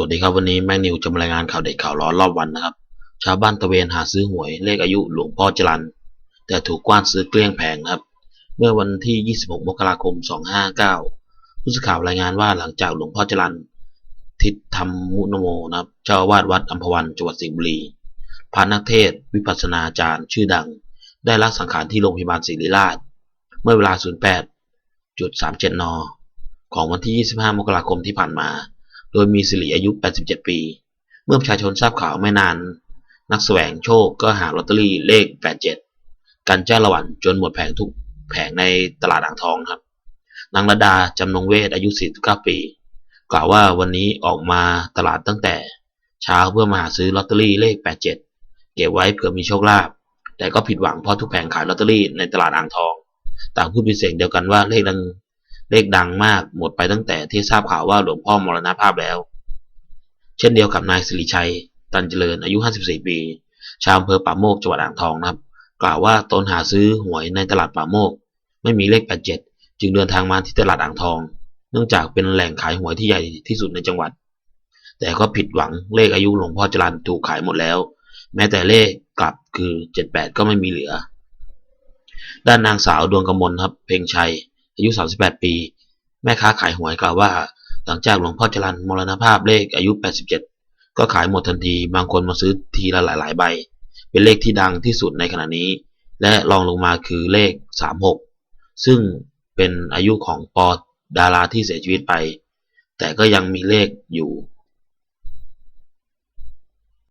วัสดีครับวันนี้แม่นิวจะมารายงานข่าวเด็ดข่าวร้อนรอบวันนะครับ ชาวบ้านตะเวนหาซื้อหวยเลขอายุหลวงพ่อจรันแต่ถูกกว้านซื้อเกลี้ยงแผงครับ เมื่อวันที่ 26 มกราคม 259 ผู้สื่อข่าวรายงานว่าหลังจากหลวงพ่อจรันทิศธรรมมุนโมนะครับเจ้าอาวาสวัดอัมพวันจังหวัดสิงห์บุรีพระนักเทศ วิปัสสนาจารย์ชื่อดัง ได้ละสังขารที่โรงพยาบาลศิริราช เมื่อเวลา 08.37 น ของวันที่ 25 มกราคมที่ผ่านมา โดยมีสิริอายุ 87 ปี เมื่อประชาชนทราบข่าวไม่นาน นักแสวงโชคก็หาลอตเตอรี่เลข 87 กันจ้าละวันจนหมดแผงทุกแผงในตลาดอ่างทองครับ นางระดาจำนงเวทอายุ 49 ปี กล่าวว่าวันนี้ออกมาตลาดตั้งแต่ เช้าเพื่อมาหาซื้อลอตเตอรี่เลข 87 เก็บไว้เผื่อมีโชคลาภ แต่ก็ผิดหวังเพราะทุกแผงขายลอตเตอรี่ในตลาดอ่างทอง ต่างพูดเป็นเสียงเดียวกันว่าเลขดัง เลขดังมากหมดไปตั้งแต่ที่ทราบข่าวว่าหลวงพ่อมรณภาพแล้ว เช่นเดียวกับนายสิริชัย ตันเจริญอายุ 54 ปี ชาวอำเภอป่าโมกจังหวัดอ่างทองนะครับ กล่าวว่าตนหาซื้อหวยในตลาดป่าโมก ไม่มีเลข 87 จึงเดินทางมาที่ตลาดอ่างทอง เนื่องจากเป็นแหล่งขายหวยที่ใหญ่ที่สุดในจังหวัด แต่ก็ผิดหวังเลขอายุหลวงพ่อจรันถูกขายหมดแล้ว แม้แต่เลขกลับคือ 78 ก็ไม่มีเหลือ ด้านนางสาวดวงกมลครับ เพ่งชัย อายุ 38 ปี แม่ค้าขายหวยกล่าวว่า หลังจากหลวงพ่อจรันมรณภาพเลขอายุ 87 ก็ขายหมดทันที บางคนมาซื้อทีละหลาย ๆ ใบ เป็นเลขที่ดังที่สุดในขณะนี้ และรองลงมาคือเลข 36 ซึ่งเป็นอายุของปอดาราที่เสียชีวิตไป แต่ก็ยังมีเลขอยู่